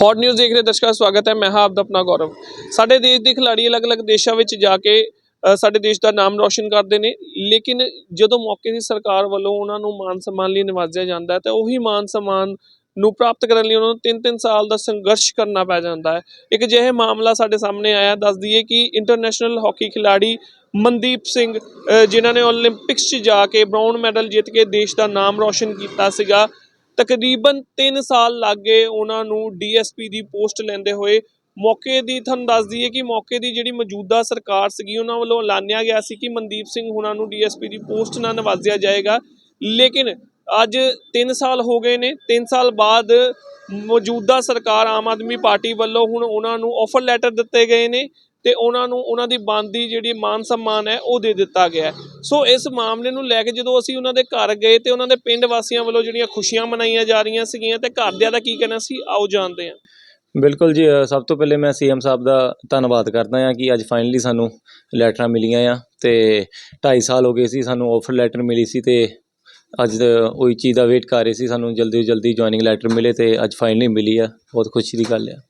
Hot news ਦੇਖ ਰਹੇ ਦਰਸ਼ਕਾਂ ਦਾ ਸਵਾਗਤ ਹੈ, ਮੈਂ ਹਾਂ ਆਪ ਦਾ ਆਪਣਾ ਗੌਰਵ। ਸਾਡੇ ਦੇਸ਼ ਦੇ ਖਿਲਾੜੀ ਅਲੱਗ-ਅਲੱਗ ਦੇਸ਼ਾਂ ਵਿੱਚ ਜਾ ਕੇ ਸਾਡੇ ਦੇਸ਼ ਦਾ ਨਾਮ ਰੌਸ਼ਨ ਕਰਦੇ ਨੇ, ਲੇਕਿਨ ਜਦੋਂ ਮੌਕੇ ਦੀ ਸਰਕਾਰ ਵੱਲੋਂ ਉਹਨਾਂ ਨੂੰ ਮਾਨ ਸਨਮਾਨ ਲਈ ਨਿਵਾਜਿਆ ਜਾਂਦਾ ਹੈ, ਤਾਂ ਉਹੀ ਮਾਨ ਸਨਮਾਨ ਨੂੰ ਪ੍ਰਾਪਤ ਕਰਨ ਲਈ ਉਹਨਾਂ ਨੂੰ 3-3 ਸਾਲ ਦਾ ਸੰਘਰਸ਼ ਕਰਨਾ ਪੈ ਜਾਂਦਾ ਹੈ। ਇੱਕ ਅਜਿਹਾ ਮਾਮਲਾ ਸਾਡੇ ਸਾਹਮਣੇ ਆਇਆ, ਦੱਸ ਦਈਏ ਕਿ ਇੰਟਰਨੈਸ਼ਨਲ ਹਾਕੀ ਖਿਲਾੜੀ ਮਨਦੀਪ ਸਿੰਘ ਜਿਨ੍ਹਾਂ ਨੇ 올림픽ਸ 'ਚ ਜਾ ਕੇ ਬ੍ਰਾਊਨ ਮੈਡਲ ਜਿੱਤ ਕੇ ਦੇਸ਼ ਦਾ ਨਾਮ ਰੌਸ਼ਨ ਕੀਤਾ ਸੀਗਾ ਤਕਰੀਬਨ 3 ਸਾਲ ਲੱਗ ਗਏ ਉਹਨਾਂ ਨੂੰ ਡੀਐਸਪੀ ਦੀ ਪੋਸਟ ਲੈਂਦੇ ਹੋਏ ਮੌਕੇ ਦੀ, ਤੁਹਾਨੂੰ ਦੱਸ ਦਈਏ ਕਿ ਮੌਕੇ ਦੀ ਜਿਹੜੀ ਮੌਜੂਦਾ ਸਰਕਾਰ ਸੀਗੀ, ਉਹਨਾਂ ਵੱਲੋਂ ਐਲਾਨਿਆ ਗਿਆ ਸੀ ਕਿ ਮਨਦੀਪ ਸਿੰਘ ਹੁਣਾਂ ਨੂੰ ਡੀਐਸਪੀ ਦੀ ਪੋਸਟ ਨਾਲ ਨਵਾਜ਼ਿਆ ਜਾਏਗਾ। ਲੇਕਿਨ ਅੱਜ 3 ਸਾਲ ਹੋ ਗਏ ਨੇ 3 ਸਾਲ ਬਾਅਦ ਮੌਜੂਦਾ ਸਰਕਾਰ ਆਮ ਆਦਮੀ ਪਾਰਟੀ ਵੱਲੋਂ ਹੁਣ ਉਹਨਾਂ ਨੂੰ ਆਫਰ ਲੈਟਰ ਦਿੱਤੇ ਗਏ ਨੇ। ਤੇ ਉਹਨਾਂ ਨੂੰ, ਉਹਨਾਂ ਦੀ ਬੰਦੀ ਜਿਹੜੀ ਮਾਨ ਸਨਮਾਨ ਹੈ, ਉਹ ਦੇ ਦਿੱਤਾ ਗਿਆ ਸੋ ਇਸ ਮਾਮਲੇ ਨੂੰ ਲੈ ਕੇ ਜਦੋਂ ਅਸੀਂ ਉਹਨਾਂ ਦੇ ਘਰ ਗਏ ਤੇ ਉਹਨਾਂ ਦੇ ਪਿੰਡ ਵਾਸੀਆਂ ਵੱਲੋਂ ਜਿਹੜੀਆਂ ਖੁਸ਼ੀਆਂ ਮਨਾਈਆਂ ਜਾ ਰਹੀਆਂ ਸੀਗੀਆਂ ਤੇ ਘਰਦਿਆਂ ਦਾ ਕੀ ਕਹਿਣਾ ਸੀ? ਆਓ ਜਾਣਦੇ ਹਾਂ। ਬਿਲਕੁਲ ਜੀ ਸਭ ਤੋਂ ਪਹਿਲੇ ਮੈਂ ਸੀਐਮ ਸਾਹਿਬ ਦਾ ਧੰਨਵਾਦ ਕਰਦਾ ਹਾਂ ਕਿ ਅੱਜ ਫਾਈਨਲੀ ਸਾਨੂੰ ਲੈਟਰਾਂ ਮਿਲੀਆਂ ਆ ਤੇ 2.5 ਸਾਲ ਹੋ ਗਏ ਸੀ ਸਾਨੂੰ ਆਫਰ ਲੈਟਰ ਮਿਲੀ ਸੀ ਤੇ ਅੱਜ ਉਹੀ ਚੀਜ਼ ਦਾ ਵੇਟ ਕਰ ਰਹੇ ਸੀ ਸਾਨੂੰ ਜਲਦੀ ਤੋਂ ਜਲਦੀ ਜੁਆਇਨਿੰਗ ਲੈਟਰ ਮਿਲੇ ਤੇ ਅੱਜ ਫਾਈਨਲੀ ਮਿਲੀ ਆ। ਬਹੁਤ ਖੁਸ਼ੀ ਦੀ ਗੱਲ ਆ।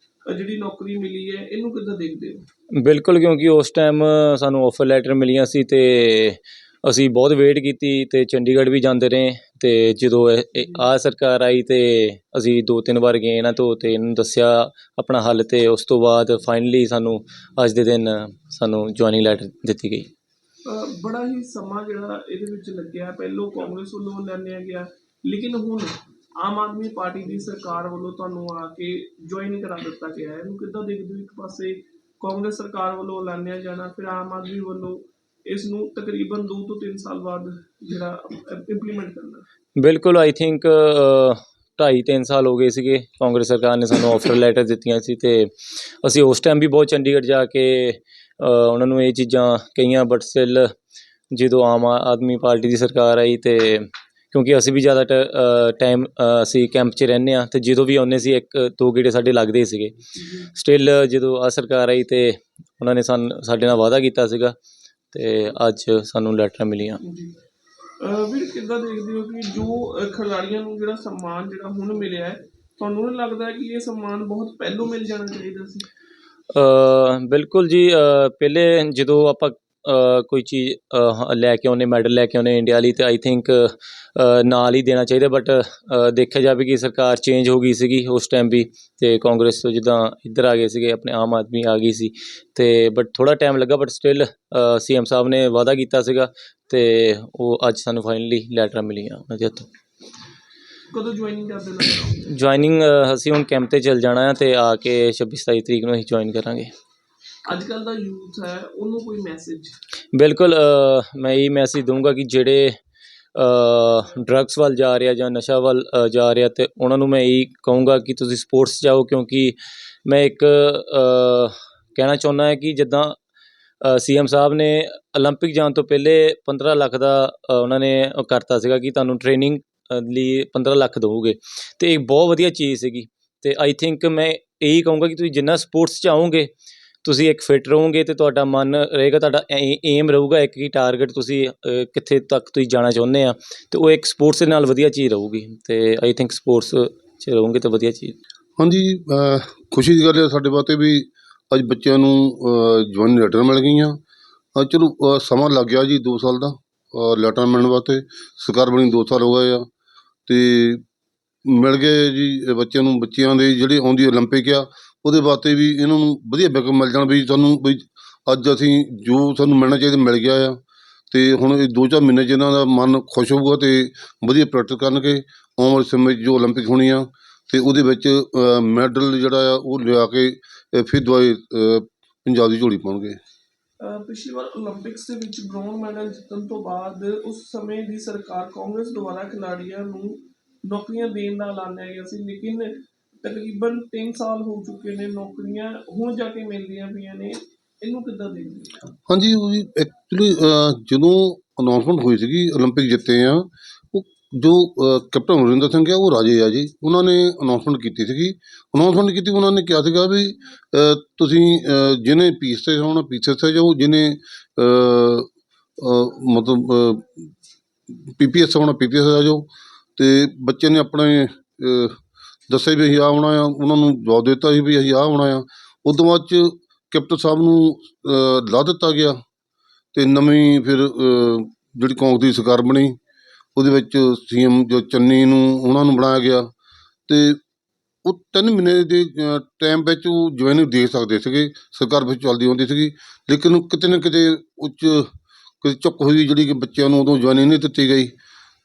ਅਹ, ਜਿਹੜੀ ਨੌਕਰੀ ਮਿਲੀ ਹੈ ਇਹਨੂੰ ਕਿੱਦਾਂ ਦੇਖਦੇ ਹੋ? ਬਿਲਕੁਲ ਕਿਉਂਕਿ ਉਸ ਟਾਈਮ ਸਾਨੂੰ ਆਫਰ ਲੈਟਰ ਮਿਲੀਆਂ ਸੀ ਤੇ ਅਸੀਂ ਬਹੁਤ ਵੇਟ ਕੀਤੀ ਤੇ ਚੰਡੀਗੜ੍ਹ ਵੀ ਜਾਂਦੇ ਰਹੇ ਤੇ ਜਦੋਂ ਆ ਸਰਕਾਰ ਆਈ ਤੇ ਅਸੀਂ ਦੋ ਤਿੰਨ ਵਾਰ ਗਏ ਨਾ ਤੋਂ ਤੇ ਇਹਨੂੰ ਦੱਸਿਆ ਆਪਣਾ ਹੱਲ ਤੇ ਉਸ ਤੋਂ ਬਾਅਦ ਫਾਈਨਲੀ ਸਾਨੂੰ ਅੱਜ ਦੇ ਦਿਨ ਸਾਨੂੰ ਜੁਆਇਨਿੰਗ ਲੈਟਰ ਦਿੱਤੀ ਗਈ। ਬੜਾ ਹੀ ਸਮਾਂ ਜਿਹੜਾ ਇਹਦੇ ਵਿੱਚ ਲੱਗਿਆ। ਪਹਿਲੋਂ ਕਾਂਗਰਸ ਵੱਲੋਂ ਲੈਣਿਆ ਗਿਆ ਲੇਕਿਨ ਹੁਣ ਆਮ ਆਦਮੀ ਪਾਰਟੀ ਦੀ ਸਰਕਾਰ ਵੱਲੋਂ ਤੁਹਾਨੂੰ ਆ ਕੇ ਜੁਆਇਨ ਕਰਾ ਦਿੱਤਾ ਗਿਆ ਹੈ। ਇਹਨੂੰ ਕਿੱਦਾਂ ਦੇਖਦੇ ਹੋ? ਇੱਕ ਪਾਸੇ ਕਾਂਗਰਸ ਸਰਕਾਰ ਵੱਲੋਂ ਐਲਾਨਿਆ ਜਾਣਾ, ਫਿਰ ਆਮ ਆਦਮੀ ਵੱਲੋਂ ਇਸ ਨੂੰ ਤਕਰੀਬਨ 2 ਤੋਂ 3 ਸਾਲ ਬਾਅਦ ਜਿਹੜਾ ਇੰਪਲੀਮੈਂਟ ਕਰਨਾ। ਬਿਲਕੁਲ ਆਈ ਥਿੰਕ ਢਾਈ ਤਿੰਨ ਸਾਲ ਹੋ ਗਏ ਸੀਗੇ। ਕਾਂਗਰਸ ਸਰਕਾਰ ਨੇ ਸਾਨੂੰ ਆਫਰ ਲੈਟਰ ਦਿੱਤੀਆਂ ਸੀ ਤੇ ਅਸੀਂ ਉਸ ਟਾਈਮ ਵੀ ਬਹੁਤ ਚੰਡੀਗੜ੍ਹ ਜਾ ਕੇ ਉਹਨਾਂ ਨੂੰ ਇਹ ਚੀਜ਼ਾਂ ਕਹੀਆਂ ਬਟ ਸਟਿਲ ਜਦੋਂ ਆਮ ਆਦਮੀ ਪਾਰਟੀ ਦੀ ਸਰਕਾਰ ਆਈ ਤੇ ਕਿਉਂਕਿ ਅਸੀਂ ਵੀ ਜ਼ਿਆਦਾ ਟਾਈਮ ਅਸੀਂ ਕੈਂਪ 'ਚ ਰਹਿੰਦੇ ਆ ਤੇ ਜਦੋਂ ਵੀ ਆਉਂਦੇ ਸੀ ਇੱਕ ਦੋ ਗੇੜੇ ਸਾਡੇ ਲੱਗਦੇ ਹੀ ਸੀਗੇ। ਸਟਿਲ ਜਦੋਂ ਆ ਸਰਕਾਰ ਆਈ ਤੇ ਉਹਨਾਂ ਨੇ ਸਾਨੂੰ ਸਾਡੇ ਨਾਲ ਵਾਅਦਾ ਕੀਤਾ ਸੀਗਾ ਤੇ ਅੱਜ ਸਾਨੂੰ ਲੈਟਰਾਂ ਮਿਲੀਆਂ। ਵੀਰ ਕਿੱਦਾਂ ਦੇਖਦੇ ਹੋ ਕਿ ਜੋ ਖਿਡਾਰੀਆਂ ਨੂੰ ਜਿਹੜਾ ਸਨਮਾਨ ਜਿਹੜਾ ਹੁਣ ਮਿਲਿਆ ਹੈ ਤੁਹਾਨੂੰ ਨਹੀਂ ਲੱਗਦਾ ਕਿ ਇਹ ਸਨਮਾਨ ਬਹੁਤ ਪਹਿਲੋਂ ਮਿਲ ਜਾਣਾ ਚਾਹੀਦਾ ਸੀ? ਅ, ਬਿਲਕੁਲ ਜੀ ਪਹਿਲੇ ਜਦੋਂ ਆਪਾਂ ਕੋਈ ਚੀਜ਼ ਲੈ ਕੇ ਆਉਂਦੇ ਮੈਡਲ ਲੈ ਕੇ ਆਉਂਦੇ ਇੰਡੀਆ ਲਈ ਤੇ ਆਈ ਥਿੰਕ ਨਾਲ ਹੀ ਦੇਣਾ ਚਾਹੀਦਾ ਬਟ ਦੇਖਿਆ ਜਾਵੇ ਕਿ ਸਰਕਾਰ ਚੇਂਜ ਹੋ ਗਈ ਸੀਗੀ ਉਸ ਟਾਈਮ ਵੀ ਤੇ ਕਾਂਗਰਸ ਤੋਂ ਜਿੱਦਾਂ ਇੱਧਰ ਆ ਗਏ ਸੀਗੇ ਆਪਣੇ ਆਮ ਆਦਮੀ ਆ ਗਈ ਸੀ ਤੇ ਬਟ ਥੋੜਾ ਟਾਈਮ ਲੱਗਾ ਬਟ ਸਟਿਲ ਸੀਐਮ ਸਾਹਿਬ ਨੇ ਵਾਅਦਾ ਕੀਤਾ ਸੀਗਾ ਤੇ ਉਹ ਅੱਜ ਸਾਨੂੰ ਫਾਈਨਲੀ ਲੈਟਰਾਂ ਮਿਲੀਆਂ ਉਹਨਾਂ ਦੇ ਹੱਥੋਂ। ਕਦੋਂ ਜੁਆਇਨਿੰਗ ਕਰ ਦੇਣਾ ਚਾਹੋਗੇ ਜੁਆਇਨਿੰਗ ਅਸੀਂ ਹੁਣ ਕੈਂਪ ਤੇ ਚੱਲ ਜਾਣਾ ਹੈ ਤੇ ਆ ਕੇ 26 27 ਤਰੀਕ ਨੂੰ ਅਸੀਂ ਜੁਆਇਨ ਕਰਾਂਗੇ। ਅੱਜ ਕੱਲ ਦਾ ਯੂਥ ਹੈ ਉਹਨੂੰ ਕੋਈ ਮੈਸੇਜ ਬਿਲਕੁਲ ਅ, ਮੈਂ ਇਹ ਮੈਸੇਜ ਦਊਂਗਾ ਕਿ ਜਿਹੜੇ ਡਰੱਗਸ ਵੱਲ ਜਾ ਰਿਹਾ ਜਾਂ ਨਸ਼ਾ ਵੱਲ ਅ, ਜਾ ਰਿਹਾ ਤੇ ਉਹਨਾਂ ਨੂੰ ਮੈਂ ਇਹ ਕਹੂੰਗਾ ਕਿ ਤੁਸੀਂ ਸਪੋਰਟਸ ਜਾਓ ਕਿਉਂਕਿ ਮੈਂ ਇੱਕ ਅ, ਕਹਿਣਾ ਚਾਹੁੰਦਾ ਹਾਂ ਕਿ ਜਿੱਦਾਂ ਸੀਐਮ ਸਾਹਿਬ ਨੇ 올림픽 ਜਾਣ ਤੋਂ ਪਹਿਲੇ 15 ਲੱਖ ਦਾ ਅ, ਉਹਨਾਂ ਨੇ ਉਹ ਕਰਤਾ ਸੀਗਾ ਕਿ ਤੁਹਾਨੂੰ ਟ੍ਰੇਨਿੰਗ ਲਈ 15 ਲੱਖ ਦਵੋਗੇ ਤੇ ਇਹ ਬਹੁਤ ਵਧੀਆ ਚੀਜ਼ ਸੀਗੀ ਤੇ ਆਈ ਥਿੰਕ ਮੈਂ ਇਹੀ ਕਹੂੰਗਾ ਕਿ ਤੁਸੀਂ ਜਿੰਨਾ ਸਪੋਰਟਸ ਚ ਆਓਗੇ ਤੁਸੀਂ ਇੱਕ ਫਿਟ ਰਹੋਗੇ ਤੇ ਤੁਹਾਡਾ ਮਨ ਰਹੇਗਾ ਤੁਹਾਡਾ ਏਮ ਰਹੂਗਾ ਇੱਕ ਹੀ ਟਾਰਗੇਟ ਤੁਸੀਂ ਅ, ਕਿੱਥੇ ਤੱਕ ਤੁਸੀਂ ਜਾਣਾ ਚਾਹੁੰਦੇ ਆ ਤੇ ਉਹ ਇੱਕ ਸਪੋਰਟਸ ਦੇ ਨਾਲ ਵਧੀਆ ਚੀਜ਼ ਰਹੂਗੀ ਤੇ ਆਈ ਥਿੰਕ ਸਪੋਰਟਸ 'ਚ ਰਹੋਗੇ ਤਾਂ ਵਧੀਆ ਚੀਜ਼ ਹਾਂਜੀ ਅਹ ਖੁਸ਼ੀ ਦੀ ਗੱਲ ਹੈ ਸਾਡੇ ਵਾਸਤੇ ਵੀ ਅੱਜ ਬੱਚਿਆਂ ਨੂੰ ਜਵਾਨ ਲੈਟਰ ਮਿਲ ਗਈਆਂ ਅਹ ਚਲੋ ਅਹ ਸਮਾਂ ਲੱਗ ਗਿਆ ਜੀ 2 ਸਾਲ ਦਾ ਲੈਟਰ ਮਿਲਣ ਵਾਸਤੇ ਸਰਕਾਰ ਬਣੀ 2 ਸਾਲ ਹੋ ਗਏ ਆ ਤੇ ਮਿਲ ਗਏ ਜੀ ਇਹ ਬੱਚਿਆਂ ਨੂੰ ਬੱਚਿਆਂ ਦੇ ਜਿਹੜੇ ਆਉਂਦੀ 올림픽 ਆ ਉਹਦੇ ਵਾਸਤੇ ਵੀ ਇਹਨਾਂ ਨੂੰ ਵਧੀਆ ਵਿਕਲਪ ਮਿਲ ਜਾਣ ਵੀ ਸਾਨੂੰ ਵੀ ਅੱਜ ਅਸੀਂ ਜੋ ਸਾਨੂੰ ਮਿਲਣਾ ਚਾਹੀਦਾ ਮਿਲ ਗਿਆ ਆ। ਅਤੇ ਹੁਣ ਇਹ ਦੋ ਚਾਰ ਮਹੀਨੇ 'ਚ ਦਾ ਮਨ ਖੁਸ਼ ਹੋਊਗਾ ਅਤੇ ਵਧੀਆ ਪ੍ਰੈਕਟਿਸ ਕਰਨਗੇ। ਆਉਣ ਸਮੇਂ ਜੋ ਓਲੰਪਿਕ ਹੋਣੀ ਆ ਅਤੇ ਉਹਦੇ ਵਿੱਚ ਮੈਡਲ ਜਿਹੜਾ ਆ ਉਹ ਲਿਆ ਕੇ ਫਿਰ ਦੁਬਾਰਾ ਪੰਜਾਬ ਦੀ ਝੋਲੀ ਪਾਉਣਗੇ। ਪਿਛਲੀ ਵਾਰ 올림픽ਸ ਦੇ ਵਿੱਚ ਬ੍ਰੌਂਜ਼ ਮੈਡਲ ਜਿੱਤਣ ਤੋਂ ਬਾਅਦ ਉਸ ਸਮੇਂ ਦੀ ਸਰਕਾਰ ਕਾਂਗਰਸ ਦੁਆਰਾ ਖਿਡਾਰੀਆਂ ਨੂੰ ਨੌਕਰੀਆਂ ਦੇਣ ਦਾ ਐਲਾਨ ਗਿਆ ਸੀ। ਲੇਕਿਨ ਤਕਰੀਬਨ 3 ਸਾਲ ਹੋ ਚੁੱਕੇ ਨੇ ਨੌਕਰੀਆਂ ਹੁਣ ਜਾ ਕੇ ਮਿਲਦੀਆਂ ਪਈਆਂ ਨੇ ਇਹਨੂੰ ਕਿੱਦਾਂ ਦੇਖਦੇ ਹੋ? ਹਾਂਜੀ ਉਹ ਜੀ ਐਕਚੁਅਲੀ ਜਦੋਂ ਅਨਾਉਂਸਮੈਂਟ ਹੋਈ ਸੀਗੀ 올림픽 ਜਿੱਤੇ ਆ ਉਹ ਜੋ ਅ, ਕੈਪਟਨ ਅਮਰਿੰਦਰ ਸਿੰਘ ਆ ਉਹ ਰਾਜੇ ਆ ਜੀ ਉਹਨਾਂ ਨੇ ਅਨਾਉਂਸਮੈਂਟ ਕੀਤੀ ਸੀਗੀ ਅਨਾਉਂਸਮੈਂਟ ਕੀਤੀ ਉਹਨਾਂ ਨੇ ਕਿਹਾ ਸੀਗਾ ਵੀ ਅ, ਤੁਸੀਂ ਅ, ਜਿਹਨੇ ਪੀਸ ਤੇ ਹੋਣਾ ਪੀਸ ਤੇ ਜਾਓ ਜਿਹਨੇ ਅ, ਅ, ਮਤਲਬ ਪੀਪੀਐਸ ਹੋਣਾ ਪੀਪੀਐਸ ਆ ਜਾਓ ਤੇ ਬੱਚੇ ਨੇ ਆਪਣੇ ਅ, ਦੱਸਿਆ ਵੀ ਅਸੀਂ ਆਹ ਆਉਣਾ ਆ, ਉਹਨਾਂ ਨੂੰ ਜਵਾਬ ਦਿੱਤਾ ਸੀ ਵੀ ਅਸੀਂ ਆਹ ਆਉਣਾ ਆ। ਉਸ ਤੋਂ ਬਾਅਦ ਚ ਕੈਪਟਨ ਸਾਹਿਬ ਨੂੰ ਲਾ ਦਿੱਤਾ ਗਿਆ ਅਤੇ ਨਵੀਂ ਫਿਰ ਜਿਹੜੀ ਕਾਂਗਰਸ ਦੀ ਸਰਕਾਰ ਬਣੀ, ਉਹਦੇ ਵਿੱਚ ਸੀਐਮ ਜੋ ਚੰਨੀ ਨੂੰ, ਉਹਨਾਂ ਨੂੰ ਬਣਾਇਆ ਗਿਆ ਅਤੇ ਉਹ ਤਿੰਨ ਮਹੀਨੇ ਦੇ ਟਾਈਮ ਵਿੱਚ ਉਹ ਜੁਆਇਨਿੰਗ ਦੇ ਸਕਦੇ ਸੀਗੇ, ਸਰਕਾਰ ਵਿੱਚ ਚੱਲਦੀ ਹੁੰਦੀ ਸੀਗੀ, ਲੇਕਿਨ ਕਿਤੇ ਨਾ ਕਿਤੇ ਉੱਚ ਕਿਤੇ ਚੁੱਕ ਹੋਈ ਜਿਹੜੀ ਕਿ ਬੱਚਿਆਂ ਨੂੰ ਉਦੋਂ ਜੁਆਇਨਿੰਗ ਨਹੀਂ ਦਿੱਤੀ ਗਈ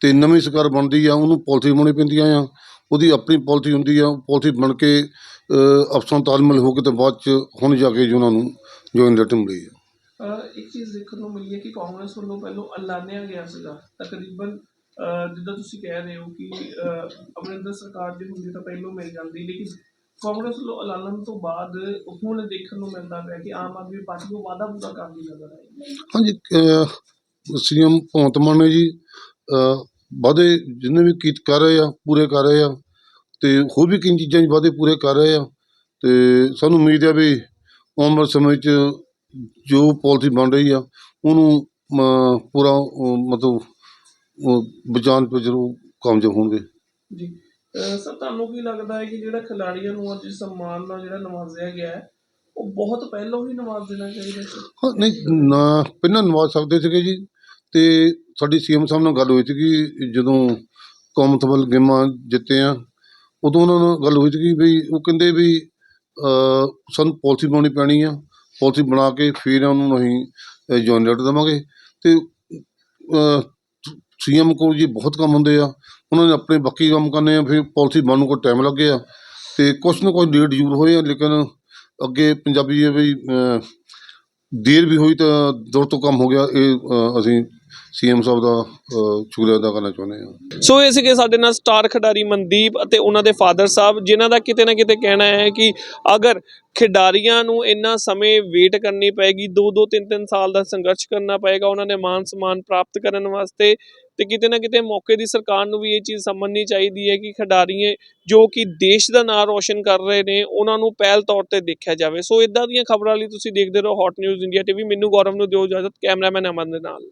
ਤੇ ਨਵੀਂ ਸਰਕਾਰ ਬਣਦੀ ਆ, ਉਹਨੂੰ ਪਾਲਿਸੀ ਬਣਾਉਣੀ ਪੈਂਦੀਆਂ ਆ। ਉਹਦੀ ਆਪਣੀ ਪਾਲਿਸੀ ਹੁੰਦੀ ਆ ਪਾਲਿਸੀ ਬਣ ਕੇ ਅਫਸਰਾਂ ਤਾਲਮੇਲ ਹੋ ਕੇ ਤੇ ਬਾਅਦ ਚ ਹੁਣ ਜਾ ਕੇ ਜੀ ਉਹਨਾਂ ਨੂੰ ਜੁਆਇਨ ਲੈਟਰ ਮਿਲੀ ਆ। ਇੱਕ ਚੀਜ਼ ਦੇਖਣ ਨੂੰ ਮਿਲੀ ਹੈ ਕਿ ਕਾਂਗਰਸ ਵੱਲੋਂ ਪਹਿਲਾਂ ਐਲਾਨਿਆ ਗਿਆ ਸੀਗਾ। ਤਕਰੀਬਨ ਜਿੱਦਾਂ ਤੁਸੀਂ ਕਹਿ ਰਹੇ ਹੋ ਕਿ ਅਮਰਿੰਦਰ ਸਰਕਾਰ ਜੇ ਹੁੰਦੀ ਤਾਂ ਪਹਿਲਾਂ ਮਿਲ ਜਾਂਦੀ ਲੇਕਿਨ ਕਾਂਗਰਸ ਵੱਲੋਂ ਐਲਾਨਣ ਤੋਂ ਬਾਅਦ ਹੁਣ ਦੇਖਣ ਨੂੰ ਮਿਲਦਾ ਹੈ ਕਿ ਆਮ ਆਦਮੀ ਪਾਰਟੀ ਉਹ ਵਾਅਦਾ ਪੂਰਾ ਕਰਦੀ ਨਜ਼ਰ ਆਈ। ਹਾਂਜੀ ਸੀਐਮ ਭਗਵੰਤ ਮਾਨ ਨੇ ਜੀ ਵਾਅਦੇ ਜਿੰਨੇ ਵੀ ਕੀਤ ਕਰ ਰਹੇ ਆ ਪੂਰੇ ਕਰ ਰਹੇ ਆ ਤੇ ਹੋਰ ਵੀ ਕਈ ਚੀਜ਼ਾਂ 'ਚ ਵਾਅਦੇ ਪੂਰੇ ਕਰ ਰਹੇ ਆ ਤੇ ਸਾਨੂੰ ਉਮੀਦ ਹੈ ਵੀ ਆਉਣ ਵਾਲੇ ਸਮੇਂ 'ਚ ਜੋ ਪਾਲਿਸੀ ਬਣ ਰਹੀ ਆ ਉਹਨੂੰ ਪੂਰਾ ਮਤਲਬ ਬਚਾਉਣ 'ਚ ਜ਼ਰੂਰ ਕਾਮਯਾਬ ਹੋਣਗੇ। ਜੀ। ਸਰ ਤੁਹਾਨੂੰ ਕੀ ਲੱਗਦਾ ਹੈ ਕਿ ਜਿਹੜਾ ਖਿਡਾਰੀਆਂ ਨੂੰ ਅੱਜ ਸਨਮਾਨ ਨਾਲ ਜਿਹੜਾ ਨਵਾਜ਼ਿਆ ਗਿਆ ਹੈ ਉਹ ਬਹੁਤ ਪਹਿਲਾਂ ਹੀ ਨਵਾਜ਼ ਦੇਣਾ ਚਾਹੀਦਾ ਸੀ? ਹਾਂ ਨਹੀਂ ਨਾ ਪਹਿਲਾਂ ਨਵਾਜ਼ ਸਕਦੇ ਸੀਗੇ ਜੀ ਤੇ ਸਾਡੀ ਸੀਐਮ ਸਾਹਿਬ ਨਾਲ ਗੱਲ ਹੋਈ ਸੀਗੀ ਜਦੋਂ ਕਾਮਨਵੈਲਥ ਗੇਮਾਂ ਜਿੱਤੇ ਆ, ਉਦੋਂ ਉਹਨਾਂ ਨਾਲ ਗੱਲ ਹੋਈ ਸੀਗੀ ਵੀ ਉਹ ਕਹਿੰਦੇ ਵੀ ਸਾਨੂੰ ਪਾਲਿਸੀ ਬਣਾਉਣੀ ਪੈਣੀ ਆ ਪਾਲਿਸੀ ਬਣਾ ਕੇ ਫਿਰ ਉਹਨਾਂ ਨੂੰ ਅਸੀਂ ਜੁਆਇਨ ਲੈਟਰ ਦੇਵਾਂਗੇ। ਤੇ ਸੀਐਮ ਕੋਲ ਜੀ ਬਹੁਤ ਕੰਮ ਹੁੰਦੇ ਆ, ਉਹਨਾਂ ਨੇ ਆਪਣੇ ਬਾਕੀ ਕੰਮ ਕਰਨੇ ਆ, ਫਿਰ ਪਾਲਿਸੀ ਬਣਨ ਨੂੰ ਕੋਈ ਟਾਈਮ ਲੱਗੇ ਆ ਤੇ ਕੁਛ ਨਾ ਕੁਛ ਲੇਟ ਜ਼ਰੂਰ ਹੋਏ ਆ, ਲੇਕਿਨ ਅੱਗੇ ਪੰਜਾਬੀ ਇਹ ਵੀ ਦੇਰ ਵੀ ਹੋਈ ਤਾਂ ਦੌਰ ਤੋਂ ਕੰਮ ਹੋ ਗਿਆ, ਇਹ ਅਸੀਂ ਸੀਐਮ ਸਾਹਿਬ ਦਾ ਸ਼ੁਕਰੀਆ ਅਦਾ ਕਰਨਾ ਚਾਹੁੰਦੇ ਹਾਂ। ਸੋ ਇਹ ਸੀਗੇ ਸਾਡੇ ਨਾਲ ਸਟਾਰ ਖਿਡਾਰੀ ਮਨਦੀਪ ਅਤੇ ਉਹਨਾਂ ਦੇ ਫਾਦਰ ਸਾਹਿਬ, ਜਿਨ੍ਹਾਂ ਦਾ ਕਿਤੇ ਨਾ ਕਿਤੇ ਕਹਿਣਾ ਹੈ ਕਿ ਅਗਰ ਖਿਡਾਰੀਆਂ ਨੂੰ ਇੰਨਾ ਸਮੇਂ ਵੇਟ ਕਰਨੀ ਪਏਗੀ 2-2 3-3 ਸਾਲ ਦਾ ਸੰਘਰਸ਼ ਕਰਨਾ ਪਏਗਾ, ਉਹਨਾਂ ਨੇ ਮਾਨ ਸਨਮਾਨ ਪ੍ਰਾਪਤ ਕਰਨ ਵਾਸਤੇ, ਤੇ ਕਿਤੇ ਨਾ ਕਿਤੇ ਮੌਕੇ ਦੀ ਸਰਕਾਰ ਨੂੰ ਵੀ ਇਹ ਚੀਜ਼ ਸਮਝਣੀ ਚਾਹੀਦੀ ਹੈ ਕਿ ਖਿਡਾਰੀਏ ਜੋ ਕਿ ਦੇਸ਼ ਦਾ ਨਾਮ ਰੋਸ਼ਨ ਕਰ ਰਹੇ ਨੇ, ਉਹਨਾਂ ਨੂੰ ਪਹਿਲ ਤੌਰ ਤੇ ਦੇਖਿਆ ਜਾਵੇ। ਸੋ ਇਦਾਂ ਦੀਆਂ ਖਬਰਾਂ ਲਈ ਤੁਸੀਂ ਦੇਖਦੇ ਰਹੋ ਹੌਟ ਨਿਊਜ਼ ਇੰਡੀਆ ਟੀਵੀ ਮੈਨੂੰ ਗੌਰਵ ਨੂੰ ਦਿਓ ਇਜਾਜ਼ਤ। ਕੈਮਰਾਮੈਨ ਅਮਨ ਦੇ ਨਾਲ।